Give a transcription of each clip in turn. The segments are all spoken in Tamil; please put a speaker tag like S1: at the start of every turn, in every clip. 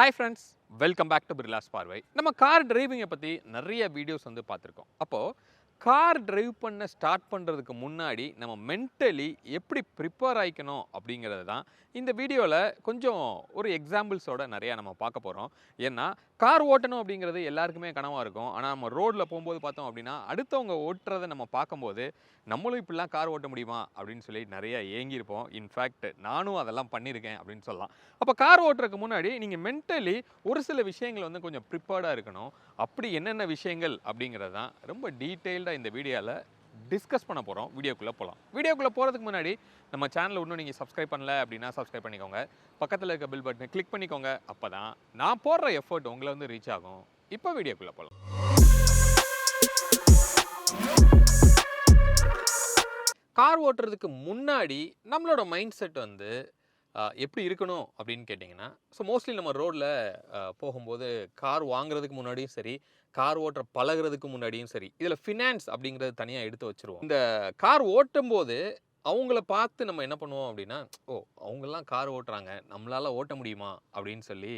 S1: Hi friends welcome back to Birla's Parvai நம்ம கார் டிரைவிங்கை பற்றி நிறைய வீடியோஸ் வந்து பார்த்துருக்கோம். அப்போது கார் டிரைவ் பண்ண ஸ்டார்ட் பண்ணுறதுக்கு முன்னாடி நம்ம மென்டலி எப்படி ப்ரிப்பேர் ஆகிக்கணும் அப்படிங்கிறது தான் இந்த வீடியோவில் கொஞ்சம் ஒரு எக்ஸாம்பிள்ஸோட நிறையா நம்ம பார்க்க போகிறோம் ஏன்னா கார் ஓட்டணும் அப்படிங்கிறது எல்லாருக்குமே கனவாக இருக்கும். ஆனால் நம்ம ரோட்டில் போகும்போது பார்த்தோம் அப்படின்னா அடுத்தவங்க ஓட்டுறதை நம்ம பார்க்கும்போது நம்மளும் இப்படிலாம் கார் ஓட்ட முடியுமா? அப்படின்னு சொல்லி நிறைய ஏங்கியிருப்போம். இன்ஃபேக்ட் நானும் அதெல்லாம் பண்ணியிருக்கேன் அப்படின்னு சொல்லலாம். அப்போ கார் ஓட்டுறதுக்கு முன்னாடி நீங்கள் மென்டலி ஒரு சில விஷயங்கள் வந்து கொஞ்சம் ப்ரிப்பேர்டாக இருக்கணும். அப்படி என்னென்ன விஷயங்கள் அப்படிங்கிறது தான் ரொம்ப டீட்டெயில்டாக இந்த வீடியோவில் டிஸ்கஸ் பண்ண போகிறோம் வீடியோக்குள்ளே போகலாம் வீடியோக்குள்ளே போகிறதுக்கு முன்னாடி நம்ம சேனலை இன்னும் நீங்கள் சப்ஸ்கிரைப் பண்ணல அப்படின்னா சப்ஸ்கிரைப் பண்ணிக்கோங்க. பக்கத்தில் இருக்க பில் பட்டனை கிளிக் பண்ணிக்கோங்க. அப்போ தான் நான் போடுற எஃபர்ட் உங்களை வந்து ரீச் ஆகும். இப்போ வீடியோக்குள்ளே போகலாம் கார் ஓட்டுறதுக்கு முன்னாடி நம்மளோட மைண்ட் செட் வந்து எப்படி இருக்கணும் அப்படின்னு கேட்டிங்கன்னா ஸோ மோஸ்ட்லி நம்ம ரோட்டில் போகும்போது கார் வாங்குறதுக்கு முன்னாடியும் சரி கார் ஓட்டுற பழகுறதுக்கு முன்னாடியும் சரி இதில் ஃபினான்ஸ் அப்படிங்கிறது தனியாக எடுத்து வச்சுருவோம். இந்த கார் ஓட்டும் போது அவங்கள பார்த்து நம்ம என்ன பண்ணுவோம் அப்படின்னா ஓ அவங்கெல்லாம் கார் ஓட்டுறாங்க நம்மளால் ஓட்ட முடியுமா? அப்படின்னு சொல்லி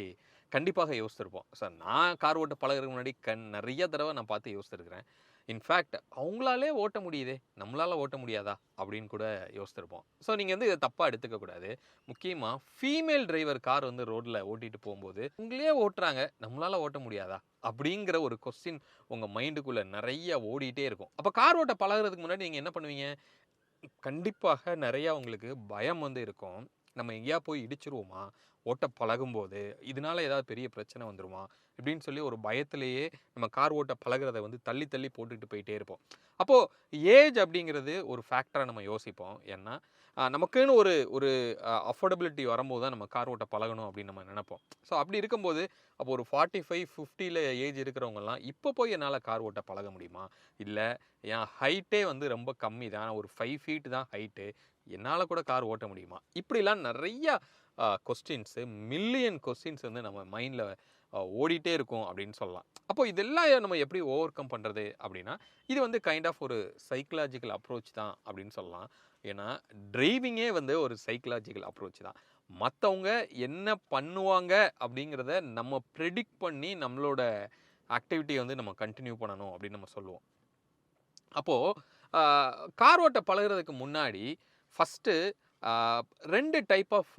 S1: கண்டிப்பாக யோசிச்சிருப்போம் சார் நான் கார் ஓட்ட பழகுறதுக்கு முன்னாடி கண் நிறைய தடவை நான் பார்த்து யோசிச்சிருக்கிறேன் இன்ஃபேக்ட் அவங்களாலே ஓட்ட முடியுதே நம்மளால் ஓட்ட முடியாதா? அப்படின்னு கூட யோசிச்சிருப்போம் ஸோ நீங்கள் வந்து இதை தப்பாக எடுத்துக்கக்கூடாது முக்கியமாக ஃபீமேல் டிரைவர் கார் வந்து ரோட்டில் ஓட்டிகிட்டு போகும்போது உங்களே ஓட்டுறாங்க நம்மளால ஓட்ட முடியாதா? அப்படிங்கிற ஒரு கொஸ்டின் உங்கள் மைண்டுக்குள்ளே நிறைய ஓடிட்டே இருக்கும். அப்போ கார் ஓட்ட பழகுறதுக்கு முன்னாடி நீங்கள் என்ன பண்ணுவீங்க? கண்டிப்பாக நிறையா உங்களுக்கு பயம் வந்து இருக்கும். நம்ம எங்கேயா போய் இடிச்சிருவோமா? ஓட்ட பழகும்போது இதனால ஏதாவது பெரிய பிரச்சனை வந்துருமா? இப்படின்னு சொல்லி ஒரு பயத்திலேயே நம்ம கார் ஓட்ட பழகுறத வந்து தள்ளி தள்ளி போட்டுட்டு போயிட்டே இருப்போம். அப்போது ஏஜ் அப்படிங்கிறது ஒரு ஃபேக்டராக நம்ம யோசிப்போம். ஏன்னா நமக்குன்னு ஒரு ஒரு அஃபோர்டபிலிட்டி வரும்போது தான் நம்ம கார் ஓட்ட பழகணும் அப்படின்னு நம்ம நினைப்போம். ஸோ அப்படி இருக்கும்போது அப்போ ஒரு ஃபார்ட்டி ஃபைவ் ஃபிஃப்டியில் ஏஜ் இருக்கிறவங்கலாம் இப்போ போய் என்னால் கார் ஓட்ட பழக முடியுமா? இல்லை என் ஹைட்டே வந்து ரொம்ப கம்மி தான். ஒரு ஃபைவ் ஃபீட் தான் ஹைட்டு என்னால் கூட கார் ஓட்ட முடியுமா? இப்படிலாம் நிறையா கொஸ்டின்ஸு மில்லியன் கொஸ்டின்ஸ் வந்து நம்ம மைண்டில் ஓடிட்டே இருக்கும் அப்படின்னு சொல்லலாம். அப்போ இதெல்லாம் நம்ம எப்படி ஓவர் கம் பண்ணுறது அப்படின்னா இது வந்து கைண்ட் ஆஃப் ஒரு சைக்கலாஜிக்கல் அப்ரோச் தான் அப்படின்னு சொல்லலாம். ஏன்னா டிரைவிங்கே வந்து ஒரு சைக்கலாஜிக்கல் அப்ரோச் தான். மற்றவங்க என்ன பண்ணுவாங்க அப்படிங்கிறத நம்ம ப்ரெடிக்ட் பண்ணி நம்மளோட ஆக்டிவிட்டியை வந்து நம்ம கண்டினியூ பண்ணணும் அப்படின்னு நம்ம சொல்லுவோம். அப்போது கார் ஓட்ட பழகுறதுக்கு முன்னாடி ஃபஸ்ட்டு ரெண்டு டைப் ஆஃப்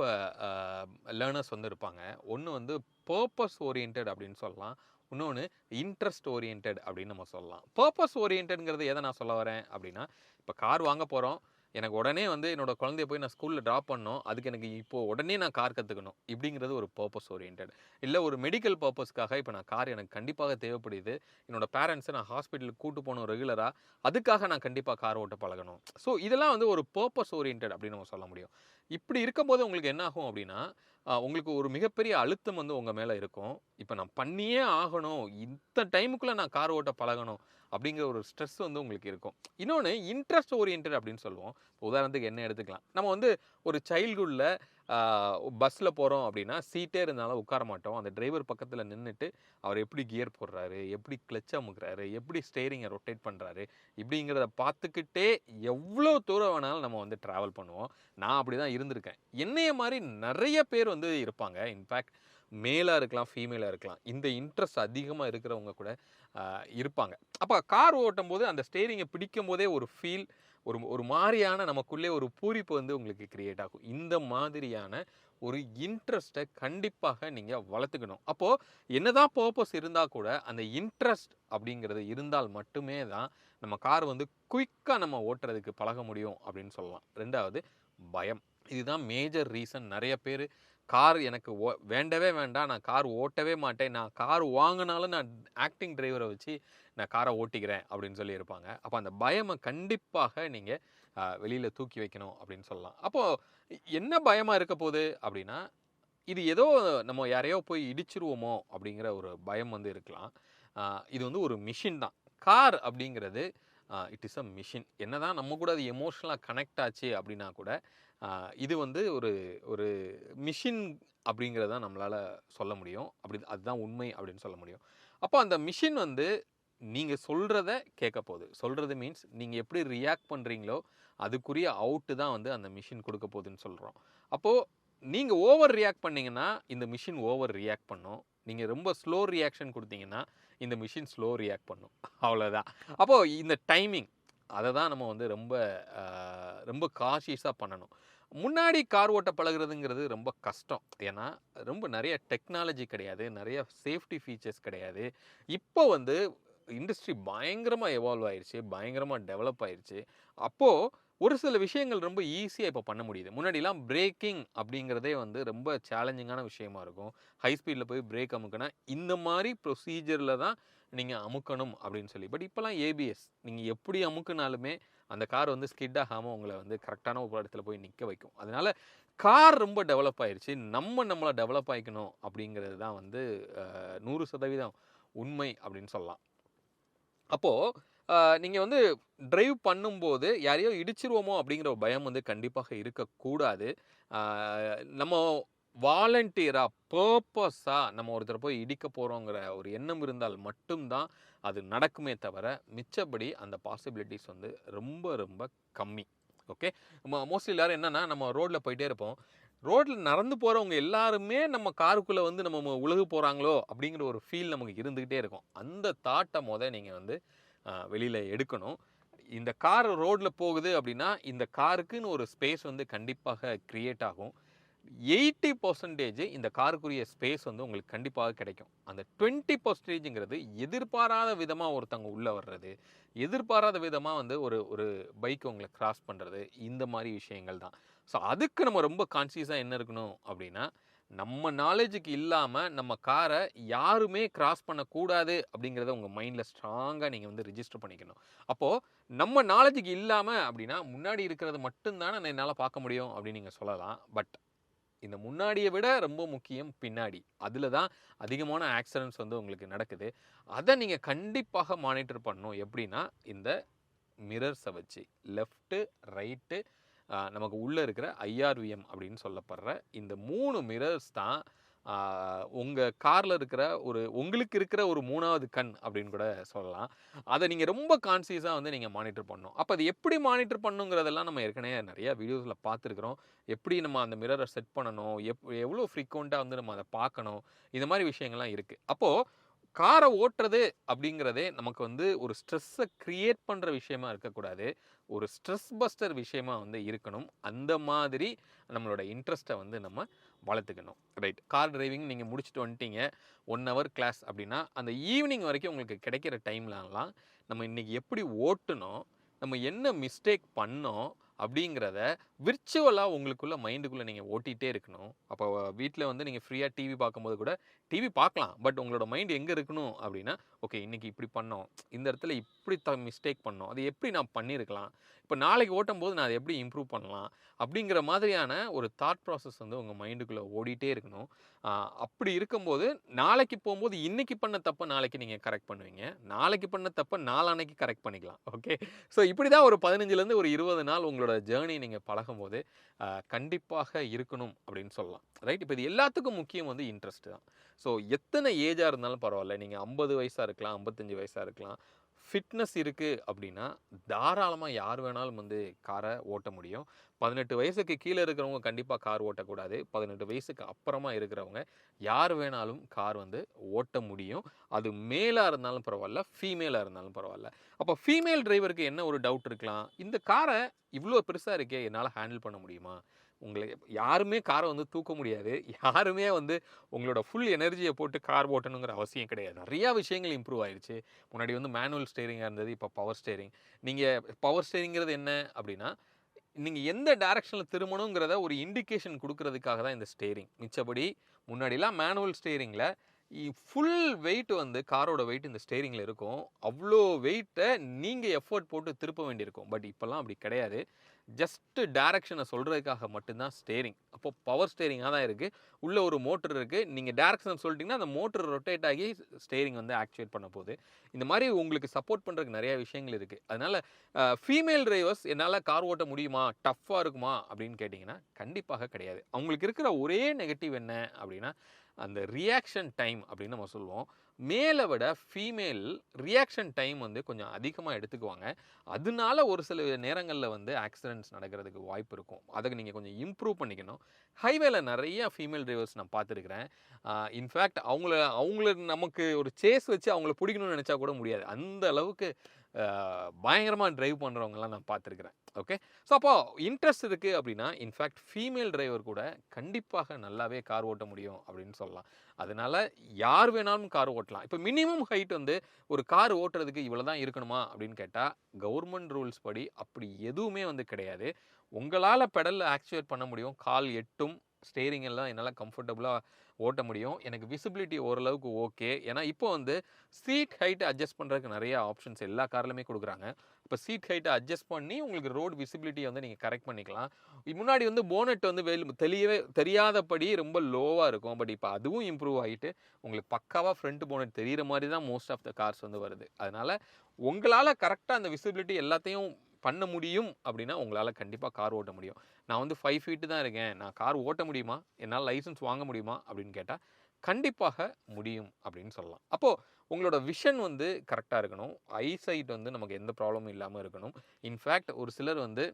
S1: லேர்னர்ஸ் வந்து இருப்பாங்க. ஒன்று வந்து பர்பஸ் ஓரியன்ட் அப்படின்னு சொல்லலாம். இன்னொன்று இன்ட்ரெஸ்ட் ஓரியன்ட் அப்படின்னு நம்ம சொல்லலாம். பர்பஸ் ஓரியன்ட்ங்கிறது எதை நான் சொல்ல வரேன் அப்படின்னா இப்போ கார் வாங்க போகிறோம் எனக்கு உடனே வந்து என்னோட குழந்தைய போய் நான் ஸ்கூலில் ட்ராப் பண்ணணும் அதுக்கு எனக்கு இப்போது உடனே நான் கார் கற்றுக்கணும் இப்படிங்கிறது ஒரு பர்பஸ் ஓரியன்ட் இல்லை ஒரு மெடிக்கல் பர்பஸ்க்காக இப்போ நான் கார் எனக்கு கண்டிப்பாக தேவைப்படுது. என்னோட பேரண்ட்ஸை நான் ஹாஸ்பிட்டலுக்கு கூட்டு போகணும் ரெகுலராக அதுக்காக நான் கண்டிப்பாக கார் ஓட்ட பழகணும். ஸோ இதெல்லாம் வந்து ஒரு பர்பஸ் ஓரியன்ட் அப்படின்னு நம்ம சொல்ல முடியும். இப்படி இருக்கும்போது உங்களுக்கு என்ன ஆகும் அப்படின்னா உங்களுக்கு ஒரு மிகப்பெரிய அழுத்தம் வந்து உங்கள் மேலே இருக்கும். இப்போ நான் பண்ணியே ஆகணும். இந்த டைமுக்குள்ளே நான் கார் ஓட்ட பழகணும் அப்படிங்கிற ஒரு ஸ்ட்ரெஸ் வந்து உங்களுக்கு இருக்கும். இன்னொன்று இன்ட்ரெஸ்ட் ஓரியன்ட் அப்படின்னு சொல்லுவோம். உதாரணத்துக்கு என்ன எடுத்துக்கலாம். நம்ம வந்து ஒரு சைல்ட்ஹுட்டில் பஸ்ஸில் போகிறோம் அப்படின்னா சீட்டே இருந்தாலும் உட்கார மாட்டோம். அந்த டிரைவர் பக்கத்தில் நின்றுட்டு அவர் எப்படி கியர் போடுறாரு எப்படி கிளச் அமுக்கிறாரு எப்படி ஸ்டேரிங்கை ரொட்டேட் பண்ணுறாரு இப்படிங்கிறத பார்த்துக்கிட்டே எவ்வளோ தூரம் வேணாலும் நம்ம வந்து ட்ராவல் பண்ணுவோம். நான் அப்படி தான் இருந்திருக்கேன். என்னைய மாதிரி நிறைய பேர் வந்து இருப்பாங்க. இன்ஃபேக்ட் மேலாக இருக்கலாம் ஃபீமேலாக இருக்கலாம். இந்த இன்ட்ரெஸ்ட் அதிகமாக இருக்கிறவங்க கூட இருப்பாங்க. அப்போ கார் ஓட்டும் போது அந்த ஸ்டேரிங்கை பிடிக்கும் போதே ஒரு ஃபீல் ஒரு ஒரு மாதிரியான நமக்குள்ளே ஒரு பூரிப்பு வந்து உங்களுக்கு கிரியேட் ஆகும். இந்த மாதிரியான ஒரு இன்ட்ரெஸ்ட்டை கண்டிப்பாக நீங்கள் வளர்த்துக்கணும். அப்போது என்னதான் பர்பஸ் இருந்தால் கூட அந்த இன்ட்ரெஸ்ட் அப்படிங்கிறது இருந்தால் மட்டுமே தான் நம்ம கார் வந்து குயிக்காக நம்ம ஓட்டுறதுக்கு பழக முடியும் அப்படின்னு சொல்லலாம். ரெண்டாவது பயம். இதுதான் மேஜர் ரீசன் நிறைய பேர் கார் எனக்கு ஓ வேண்டவே வேண்டாம். நான் கார் ஓட்டவே மாட்டேன். நான் கார் வாங்கினாலும் நான் ஆக்டிங் டிரைவரை வச்சு நான் காரை ஓட்டிக்கிறேன் அப்படின்னு சொல்லி இருப்பாங்க. அப்போ அந்த பயமை கண்டிப்பாக நீங்கள் வெளியில் தூக்கி வைக்கணும் அப்படின்னு சொல்லலாம். அப்போது என்ன பயமாக இருக்க போகுது அப்படின்னா இது ஏதோ நம்ம யாரையோ போய் இடிச்சிருவோமோ அப்படிங்கிற ஒரு பயம் வந்து இருக்கலாம். இது வந்து ஒரு மிஷின் தான். கார் அப்படிங்கிறது இட் இஸ் அ மிஷின் என்ன தான் நம்ம கூட அது எமோஷ்னலாக கனெக்ட் ஆச்சு அப்படின்னா கூட இது வந்து ஒரு ஒரு மிஷின் அப்படிங்கிறத நம்மளால் சொல்ல முடியும். அப்படி அதுதான் உண்மை அப்படின்னு சொல்ல முடியும். அப்போ அந்த மிஷின் வந்து நீங்கள் சொல்கிறத கேட்க போகுது. சொல்கிறது மீன்ஸ் நீங்கள் எப்படி ரியாக்ட் பண்ணுறீங்களோ அதுக்குரிய அவுட்டு தான் வந்து அந்த மிஷின் கொடுக்க போகுதுன்னு சொல்கிறோம் அப்போது நீங்கள் ஓவர் ரியாக்ட் பண்ணிங்கன்னா இந்த மிஷின் ஓவர் ரியாக்ட் பண்ணும். நீங்கள் ரொம்ப ஸ்லோ ரியாக்ஷன் கொடுத்தீங்கன்னா இந்த மிஷின் ஸ்லோ ரியாக்ட் பண்ணும். அவ்வளோதான் அப்போது இந்த டைமிங் அதை தான் நம்ம வந்து ரொம்ப ரொம்ப காஷியஸாக பண்ணணும். முன்னாடி கார் ஓட்ட பழகுறதுங்கிறது ரொம்ப கஷ்டம். ஏன்னா ரொம்ப நிறைய டெக்னாலஜி கிடையாது. நிறைய சேஃப்டி ஃபீச்சர்ஸ் கிடையாது. இப்போ வந்து இண்டஸ்ட்ரி பயங்கரமாக எவால்வ் ஆயிடுச்சு பயங்கரமாக டெவலப் ஆயிடுச்சு அப்போது ஒரு சில விஷயங்கள் ரொம்ப ஈஸியாக இப்போ பண்ண முடியுது. முன்னாடிலாம் பிரேக்கிங் அப்படிங்கிறதே வந்து ரொம்ப சேலஞ்சிங்கான விஷயமா இருக்கும். ஹை ஸ்பீடில் போய் பிரேக் அமுக்கினா இந்த மாதிரி ப்ரொசீஜரில் தான் நீங்கள் அமுக்கணும் அப்படின்னு சொல்லி. பட் இப்போலாம் ஏபிஎஸ் நீங்கள் எப்படி அமுக்குனாலுமே அந்த கார் வந்து ஸ்கிட் ஆகாமல் உங்களை வந்து கரெக்டான ஒரு இடத்துல போய் நிற்க வைக்கும். அதனால கார் ரொம்ப டெவலப் ஆயிடுச்சு நம்ம நம்மளை டெவலப் ஆகிக்கணும் அப்படிங்கிறது தான் வந்து நூறு சதவீதம் உண்மை அப்படின்னு சொல்லலாம். அப்போது நீங்கள் வந்து ட்ரைவ் பண்ணும்போது யாரையோ இடிச்சிருவோமோ அப்படிங்கிற ஒரு பயம் வந்து கண்டிப்பாக இருக்கக்கூடாது. நம்ம வாலண்டியராக பர்பஸாக நம்ம ஒருத்தர் போய் இடிக்க போகிறோங்கிற ஒரு எண்ணம் இருந்தால் மட்டும்தான் அது நடக்குமே தவிர மிச்சப்படி அந்த பாசிபிலிட்டிஸ் வந்து ரொம்ப ரொம்ப கம்மி. ஓகே மோஸ்ட்லி எல்லோரும் என்னன்னா நம்ம ரோட்டில் போயிட்டே இருப்போம். ரோட்டில் நடந்து போகிறவங்க எல்லாருமே நம்ம காருக்குள்ளே வந்து நம்ம உழுகு போகிறாங்களோ அப்படிங்கிற ஒரு ஃபீல் நமக்கு இருந்துக்கிட்டே இருக்கும். அந்த தாட்டை முத நீங்கள் வந்து வெளியில் எடுக்கணும். இந்த கார் ரோட்டில் போகுது அப்படின்னா இந்த காருக்குன்னு ஒரு ஸ்பேஸ் வந்து கண்டிப்பாக க்ரியேட் ஆகும். எயிட்டி பர்சன்டேஜ் இந்த காருக்குரிய ஸ்பேஸ் வந்து உங்களுக்கு கண்டிப்பாக கிடைக்கும். அந்த டுவெண்ட்டி பர்சன்டேஜுங்கிறது எதிர்பாராத விதமாக ஒருத்தவங்க உள்ளே வர்றது எதிர்பாராத விதமாக வந்து ஒரு ஒரு பைக் உங்களை கிராஸ் பண்ணுறது இந்த மாதிரி விஷயங்கள் தான். ஸோ அதுக்கு நம்ம ரொம்ப கான்சியஸாக என்ன இருக்கணும் அப்படின்னா நம்ம நாலேஜுக்கு இல்லாமல் நம்ம காரை யாருமே கிராஸ் பண்ணக்கூடாது அப்படிங்கிறத உங்கள் மைண்டில் ஸ்ட்ராங்காக நீங்கள் வந்து ரிஜிஸ்டர் பண்ணிக்கணும். அப்போது நம்ம நாலேஜுக்கு இல்லாமல் அப்படின்னா முன்னாடி இருக்கிறது மட்டும்தானே என்னால் பார்க்க முடியும் அப்படின்னு நீங்கள் சொல்லலாம். பட் இந்த முன்னாடியை விட ரொம்ப முக்கியம் பின்னாடி. அதில் தான் அதிகமான ஆக்சிடென்ட்ஸ் வந்து உங்களுக்கு நடக்குது. அதை நீங்கள் கண்டிப்பாக மானிட்டர் பண்ணணும். எப்படின்னா இந்த மிரர்ஸை வச்சு லெஃப்ட்டு ரைட்டு நமக்கு உள்ளே இருக்கிற ஐஆர்விஎம் அப்படின்னு சொல்லப்படுற இந்த மூணு மிரர்ஸ் தான் உங்கள் காரில் இருக்கிற ஒரு உங்களுக்கு இருக்கிற ஒரு மூணாவது கண் அப்படின்னு கூட சொல்லலாம். அதை நீங்கள் ரொம்ப கான்சியஸாக வந்து நீங்கள் மானிட்டர் பண்ணணும். அப்போ அது எப்படி மானிட்டர் பண்ணுங்கிறதெல்லாம் நம்ம ஏற்கனவே நிறையா வீடியோஸில் பார்த்துருக்குறோம். எப்படி நம்ம அந்த மிரரை செட் பண்ணணும்? எப் எவ்வளோ ஃப்ரீக்வெண்ட்டாக வந்து நம்ம அதை பார்க்கணும்? இந்த மாதிரி விஷயங்கள்லாம் இருக்குது அப்போது காரை ஓட்டுறது அப்படிங்கிறதே நமக்கு வந்து ஒரு ஸ்ட்ரெஸ்ஸை க்ரியேட் பண்ணுற விஷயமா இருக்கக்கூடாது. ஒரு ஸ்ட்ரெஸ் பஸ்டர் விஷயமா வந்து இருக்கணும். அந்த மாதிரி நம்மளோட இன்ட்ரெஸ்ட்டை வந்து நம்ம வளர்த்துக்கணும். ரைட். கார் டிரைவிங் நீங்கள் முடிச்சுட்டு வந்துட்டீங்க. ஒன் ஹவர் கிளாஸ் அப்படின்னா அந்த ஈவினிங் வரைக்கும் உங்களுக்கு கிடைக்கிற டைம்லலாம் நம்ம இன்றைக்கி எப்படி ஓட்டணும் நம்ம என்ன மிஸ்டேக் பண்ணோம் அப்படிங்கிறத விர்ச்சுவலாக உங்களுக்குள்ள மைண்டுக்குள்ளே நீங்கள் ஓட்டிகிட்டே இருக்கணும். அப்போ வீட்டில் வந்து நீங்கள் ஃப்ரீயாக டிவி பார்க்கும்போது கூட டிவி பார்க்கலாம். பட் உங்களோட மைண்ட் எங்கே இருக்கணும் அப்படின்னா ஓகே இன்றைக்கி இப்படி பண்ணோம். இந்த இடத்துல இப்படி த மிஸ்டேக் பண்ணோம். அது எப்படி நான் பண்ணியிருக்கலாம் இப்போ நாளைக்கு ஓட்டும் போது நான் அதை எப்படி இம்ப்ரூவ் பண்ணலாம்? அப்படிங்கிற மாதிரியான ஒரு தாட் ப்ராசஸ் வந்து உங்கள் மைண்டுக்குள்ளே ஓடிட்டே இருக்கணும். அப்படி இருக்கும்போது நாளைக்கு போகும்போது இன்றைக்கி பண்ண தப்பை நாளைக்கு நீங்கள் கரெக்ட் பண்ணுவீங்க. நாளைக்கு பண்ண தப்பை நாளானைக்கு கரெக்ட் பண்ணிக்கலாம். ஓகே ஸோ இப்படி தான் ஒரு பதினஞ்சுலேருந்து ஒரு இருபது நாள் உங்களோட ஜேர்னி நீங்கள் பழகும்போது கண்டிப்பாக இருக்கணும் அப்படின்னு சொல்லலாம். ரைட் இப்போ இது எல்லாத்துக்கும் முக்கியம் வந்து இன்ட்ரெஸ்ட் தான். ஸோ எத்தனை ஏஜாக இருந்தாலும் பரவாயில்ல. நீங்கள் ஐம்பது வயசாக இருக்கலாம் ஐம்பத்தஞ்சு வயசாக இருக்கலாம். ஃபிட்னஸ் இருக்குது அப்படின்னா தாராளமாக யார் வேணாலும் வந்து காரை ஓட்ட முடியும். பதினெட்டு வயசுக்கு கீழே இருக்கிறவங்க கண்டிப்பாக கார் ஓட்டக்கூடாது. பதினெட்டு வயசுக்கு அப்புறமா இருக்கிறவங்க யார் வேணாலும் கார் வந்து ஓட்ட முடியும். அது மேலாக இருந்தாலும் பரவாயில்ல ஃபீமேலாக இருந்தாலும் பரவாயில்ல. அப்போ ஃபீமேல் டிரைவருக்கு என்ன ஒரு டவுட் இருக்கலாம்? இந்த காரை இவ்வளோ பெருசாக இருக்கே என்னால் ஹேண்டில் பண்ண முடியுமா? உங்களை யாருமே காரை வந்து தூக்க முடியாது. யாருமே வந்து உங்களோட ஃபுல் எனர்ஜியை போட்டு கார் ஓட்டணுங்கிற அவசியம் கிடையாது. நிறையா விஷயங்கள் இம்ப்ரூவ் ஆயிடுச்சு முன்னாடி வந்து மேனுவல் ஸ்டேரிங்காக இருந்தது இப்போ பவர் ஸ்டேரிங் நீங்கள் பவர் ஸ்டேரிங்கிறது என்ன அப்படின்னா நீங்கள் எந்த டைரக்ஷனில் திரும்பணுங்கிறத ஒரு இண்டிகேஷன் கொடுக்கறதுக்காக தான் இந்த ஸ்டேரிங் மிச்சபடி முன்னாடிலாம் மேனுவல் ஸ்டேரிங்கில் ஃபுல் வெயிட் வந்து காரோட வெயிட் இந்த ஸ்டேரிங்கில் இருக்கும். அவ்வளோ வெயிட்டை நீங்கள் எஃபர்ட் போட்டு திருப்ப வேண்டியிருக்கும். பட் இப்போல்லாம் அப்படி கிடையாது. ஜஸ்ட்டு டேரக்ஷனை சொல்கிறதுக்காக மட்டும்தான் ஸ்டேரிங். அப்போ பவர் ஸ்டேரிங்காக தான் இருக்குது உள்ள ஒரு மோட்டர் இருக்குது நீங்கள் டேரக்ஷன் சொல்லிட்டீங்கன்னா அந்த மோட்டர் ரொட்டேட் ஆகி ஸ்டேரிங் வந்து ஆக்டிவேட் பண்ண போகுது. இந்த மாதிரி உங்களுக்கு சப்போர்ட் பண்ணுறதுக்கு நிறையா விஷயங்கள் இருக்குது அதனால் ஃபீமேல் டிரைவர்ஸ் என்னால் கார் ஓட்ட முடியுமா? டஃப்பாக இருக்குமா? அப்படின்னு கேட்டிங்கன்னா கண்டிப்பாக கிடையாது. அவங்களுக்கு இருக்கிற ஒரே நெகட்டிவ் என்ன அப்படின்னா அந்த ரியாக்ஷன் டைம் அப்படின்னு நம்ம சொல்லுவோம். மேலே விட ஃபீமேல் ரியாக்ஷன் டைம் வந்து கொஞ்சம் அதிகமாக எடுத்துக்குவாங்க. அதனால ஒரு சில நேரங்களில் வந்து ஆக்சிடென்ட்ஸ் நடக்கிறதுக்கு வாய்ப்பு இருக்கும். அதுக்கு நீங்கள் கொஞ்சம் இம்ப்ரூவ் பண்ணிக்கணும். ஹைவேல நிறைய ஃபீமேல் டிரைவர்ஸ் நான் பார்த்துருக்குறேன். இன்ஃபேக்ட் அவங்கள அவங்கள நமக்கு ஒரு சேஸ் வச்சு அவங்கள பிடிக்கணும்னு நினச்சா கூட முடியாது. அந்த அளவுக்கு பயங்கரமாக ட்ரைவ் பண்ணுறவங்கலாம் நான் பார்த்துருக்குறேன். ஓகே ஸோ அப்போ இன்ட்ரெஸ்ட் இருக்குது அப்படின்னா இன்ஃபேக்ட் ஃபீமேல் டிரைவர் கூட கண்டிப்பாக நல்லாவே கார் ஓட்ட முடியும் அப்படின்னு சொல்லலாம். அதனால் யார் வேணாலும் கார் ஓட்டலாம். இப்போ மினிமம் ஹைட் வந்து ஒரு கார் ஓட்டுறதுக்கு இவ்வளோ தான் இருக்கணுமா அப்படின்னு கேட்டால் கவர்மெண்ட் ரூல்ஸ் படி அப்படி எதுவுமே வந்து கிடையாது. உங்களால் பெடலில் ஆக்சுவேட் பண்ண முடியும். கால் எட்டும் ஸ்டேரிங் எல்லாம் என்னால் கம்ஃபர்டபுளாக ஓட்ட முடியும். எனக்கு விசிபிலிட்டி ஓரளவுக்கு ஓகே ஏன்னா இப்போ வந்து சீட் ஹைட்டை அட்ஜஸ்ட் பண்ணுறதுக்கு நிறைய ஆப்ஷன்ஸ் எல்லா கார்லையுமே கொடுக்குறாங்க. இப்போ சீட் ஹைட்டை அட்ஜஸ்ட் பண்ணி உங்களுக்கு ரோடு விசிபிலிட்டியை வந்து நீங்கள் கரெக்ட் பண்ணிக்கலாம். முன்னாடி வந்து போனட் வந்து வெல் தெரியவே தெரியாதபடி ரொம்ப லோவாக இருக்கும். பட் இப்போ அதுவும் இம்ப்ரூவ் ஆகிட்டு உங்களுக்கு பக்காவாக ஃப்ரண்ட் போனட் தெரியிற மாதிரி தான் மோஸ்ட் ஆஃப் த கார்ஸ் வந்து வருது. அதனால் உங்களால் கரெக்டாக அந்த விசிபிலிட்டி எல்லாத்தையும் பண்ண முடியும் அப்படின்னா உங்களால் கண்டிப்பாக கார் ஓட்ட முடியும். நான் வந்து ஃபைவ் ஃபீட்டு தான் இருக்கேன். நான் கார் ஓட்ட முடியுமா? என்னால் லைசன்ஸ் வாங்க முடியுமா? அப்படின்னு கேட்டால் கண்டிப்பாக முடியும் அப்படின்னு சொல்லலாம். அப்போது உங்களோட விஷன் வந்து கரெக்டாக இருக்கணும். ஐசைட் வந்து நமக்கு எந்த ப்ராப்ளமும் இல்லாமல் இருக்கணும். இன்ஃபேக்ட் ஒரு சிலர் வந்து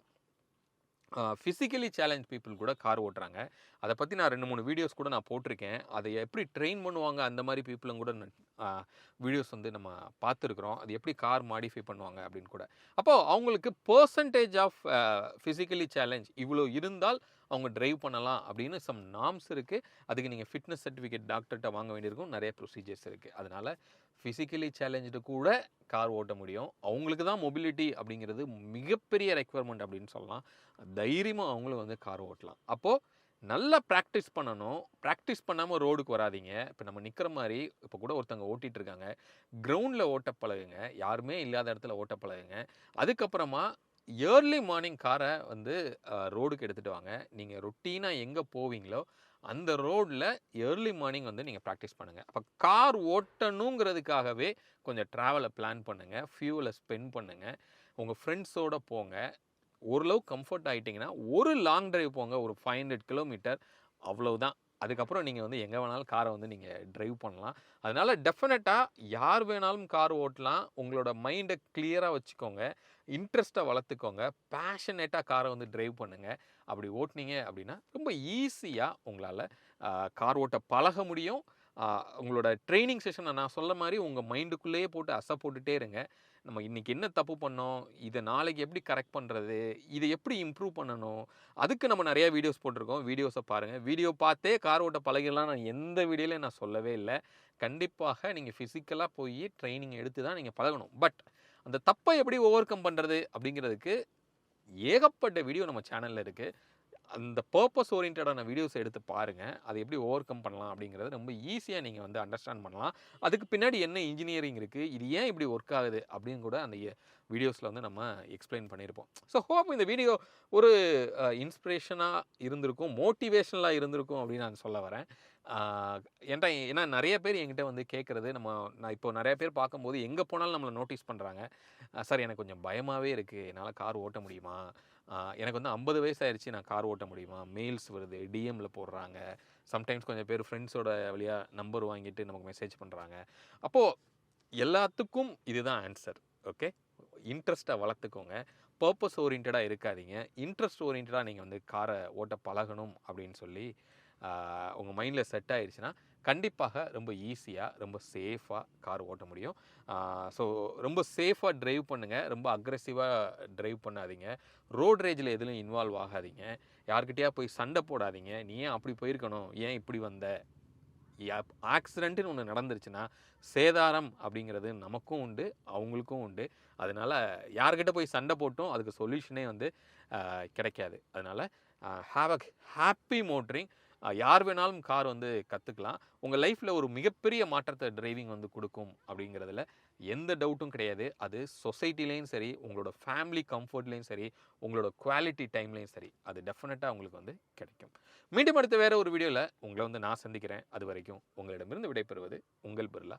S1: ஃபிசிக்கலி சேலஞ்ச் பீப்புள் கூட கார் ஓட்டுறாங்க. அதை பற்றி நான் ரெண்டு மூணு வீடியோஸ் கூட நான் போட்டிருக்கேன். அதை எப்படி ட்ரெயின் பண்ணுவாங்க அந்த மாதிரி பீப்புளும் கூட வீடியோஸ் வந்து நம்ம பார்த்துருக்குறோம். அது எப்படி கார் மாடிஃபை பண்ணுவாங்க அப்படின்னு கூட. அப்போது அவங்களுக்கு பர்சன்டேஜ் ஆஃப் ஃபிசிக்கலி சேலஞ்ச் இவ்வளோ இருந்தால் அவங்க ட்ரைவ் பண்ணலாம் அப்படின்னு சம் நார்ம்ஸ் இருக்குது அதுக்கு நீங்கள் ஃபிட்னஸ் சர்டிஃபிகேட் டாக்டர்கிட்ட வாங்க வேண்டியிருக்கும். நிறைய ப்ரொசீஜர்ஸ் இருக்குது அதனால் ஃபிசிக்கலி சேலஞ்சு கூட கார் ஓட்ட முடியும். அவங்களுக்கு தான் மொபிலிட்டி அப்படிங்கிறது மிகப்பெரிய ரெக்குவயர்மெண்ட் அப்படின்னு சொல்லலாம். தைரியமாக அவங்களும் வந்து கார் ஓட்டலாம். அப்போது நல்லா ப்ராக்டிஸ் பண்ணணும். ப்ராக்டிஸ் பண்ணாமல் ரோடுக்கு வராதீங்க. இப்போ நம்ம நிற்கிற மாதிரி இப்போ கூட ஒருத்தவங்க ஓட்டிகிட்டு இருக்காங்க. கிரவுண்டில் ஓட்ட பழகுங்க. யாருமே இல்லாத இடத்துல ஓட்ட பழகுங்க. அதுக்கப்புறமா ஏர்லி மார்னிங் காரை வந்து ரோடுக்கு எடுத்துகிட்டு வாங்க. நீங்கள் ரொட்டீனாக எங்கே போவீங்களோ அந்த ரோடில் ஏர்லி மார்னிங் வந்து நீங்கள் ப்ராக்டிஸ் பண்ணுங்கள் அப்போ கார் ஓட்டணுங்கிறதுக்காகவே கொஞ்சம் ட்ராவலை பிளான் பண்ணுங்கள் ஃபியூவலை ஸ்பெண்ட் பண்ணுங்கள் உங்கள் ஃப்ரெண்ட்ஸோடு போங்க. ஓரளவு கம்ஃபர்ட் ஆகிட்டிங்கன்னா ஒரு லாங் டிரைவ் போங்க. ஒரு ஃபைவ் ஹண்ட்ரட் கிலோமீட்டர் அவ்வளவுதான். அதுக்கப்புறம் நீங்கள் வந்து எங்கே வேணாலும் காரை வந்து நீங்கள் ட்ரைவ் பண்ணலாம். அதனால் டெஃபினட்டாக யார் வேணாலும் கார் ஓட்டலாம். உங்களோட மைண்டை கிளியராக வச்சுக்கோங்க. இன்ட்ரெஸ்ட்டை வளர்த்துக்கோங்க. பேஷனேட்டாக காரை வந்து ட்ரைவ் பண்ணுங்கள் அப்படி ஓட்டுனீங்க அப்படின்னா ரொம்ப ஈஸியாக உங்களால் கார் ஓட்ட பழக முடியும். உங்களோட ட்ரைனிங் செஷனை நான் சொல்ல மாதிரி உங்கள் மைண்டுக்குள்ளேயே போட்டு அசை போட்டுகிட்டே இருங்க. நம்ம இன்றைக்கி என்ன தப்பு பண்ணோம்? இதை நாளைக்கு எப்படி கரெக்ட் பண்ணுறது இதை எப்படி இம்ப்ரூவ் பண்ணணும்? அதுக்கு நம்ம நிறைய வீடியோஸ் போட்டிருக்கோம். வீடியோஸை பாருங்கள் வீடியோ பார்த்தே கார் ஓட்ட பழகிடலாம். நான் எந்த வீடியோலையும் நான் சொல்லவே இல்லை. கண்டிப்பாக நீங்கள் ஃபிசிக்கலாக போய் ட்ரைனிங் எடுத்து தான் நீங்கள் பழகணும். பட் அந்த தப்பை எப்படி ஓவர் கம் பண்ணுறது அப்படிங்கிறதுக்கு ஏகப்பட்ட வீடியோ நம்ம சேனலில் இருக்குது அந்த பர்பஸ் ஓரியன்டான வீடியோஸ் எடுத்து பாருங்கள் அதை எப்படி ஓவர் கம் பண்ணலாம் அப்படிங்கிறது ரொம்ப ஈஸியாக நீங்கள் வந்து அண்டர்ஸ்டாண்ட் பண்ணலாம். அதுக்கு பின்னாடி என்ன இன்ஜினியரிங் இருக்குது இது ஏன் இப்படி ஒர்க் ஆகுது? அப்படின்னு கூட அந்த வீடியோஸில் வந்து நம்ம எக்ஸ்பிளைன் பண்ணியிருப்போம். ஸோ ஹோப் இந்த வீடியோ ஒரு இன்ஸ்பிரேஷனாக இருந்திருக்கும் மோட்டிவேஷனலாக இருந்திருக்கும் அப்படின்னு நான் சொல்ல வரேன். ஏன்டா ஏன்னா நிறைய பேர் என்கிட்ட வந்து கேட்குறது நம்ம நான் இப்போ நிறைய பேர் பார்க்கும்போது எங்கே போனாலும் நம்மளை நோட்டீஸ் பண்ணுறாங்க சார் எனக்கு கொஞ்சம் பயமாகவே இருக்குது என்னால் கார் ஓட்ட முடியுமா? எனக்கு வந்து ஐம்பது வயசாயிருச்சு நான் கார் ஓட்ட முடியுமா? மெயில்ஸ் வருது. டிஎம்மில் போடுறாங்க. சம்டைம்ஸ் கொஞ்சம் பேர் ஃப்ரெண்ட்ஸோட வழியாக நம்பர் வாங்கிட்டு நமக்கு மெசேஜ் பண்ணுறாங்க அப்போது எல்லாத்துக்கும் இதுதான் ஆன்சர் ஓகே இன்ட்ரெஸ்ட்டை வளர்த்துக்கோங்க. பர்பஸ் ஓரியன்டாக இருக்காதீங்க. இன்ட்ரெஸ்ட் ஓரியன்டாக நீங்கள் வந்து காரை ஓட்ட பழகணும் அப்படின்னு சொல்லி உங்கள் மைண்டில் செட் ஆயிடுச்சுன்னா கண்டிப்பாக ரொம்ப ஈஸியாக ரொம்ப சேஃபாக கார் ஓட்ட முடியும். ஸோ ரொம்ப சேஃபாக ட்ரைவ் பண்ணுங்கள் ரொம்ப அக்ரெசிவாக ட்ரைவ் பண்ணாதீங்க. ரோட் ரேஜில் எதுலையும் இன்வால்வ் ஆகாதீங்க. யார்கிட்டயா போய் சண்டை போடாதீங்க. நீ ஏன் அப்படி போயிருக்கணும்? ஏன் இப்படி வந்த? ஆக்சிடென்ட்டுன்னு ஒன்று நடந்துருச்சுன்னா சேதாரம் அப்படிங்கிறது நமக்கும் உண்டு அவங்களுக்கும் உண்டு. அதனால் யார்கிட்ட போய் சண்டை போட்டும் அதுக்கு சொல்யூஷனே வந்து கிடைக்காது. அதனால் ஹாவ் அ ஹாப்பி மோட்ரிங் யார் வேணாலும் கார் வந்து கற்றுக்கலாம் உங்கள் லைஃப்பில் ஒரு மிகப்பெரிய மாற்றத்தை டிரைவிங் வந்து கொடுக்கும் அப்படிங்கிறதுல எந்த டவுட்டும் கிடையாது. அது சொசைட்டிலையும் சரி உங்களோட ஃபேமிலி கம்ஃபர்ட்லேயும் சரி உங்களோட குவாலிட்டி டைம்லேயும் சரி அது டெஃபினட்டாக உங்களுக்கு வந்து கிடைக்கும். மீண்டும் அடுத்த வேறு ஒரு வீடியோவில் உங்களை வந்து நான் சந்திக்கிறேன். அது வரைக்கும் உங்களிடமிருந்து விடைபெறுவது உங்கள் பிர்லா.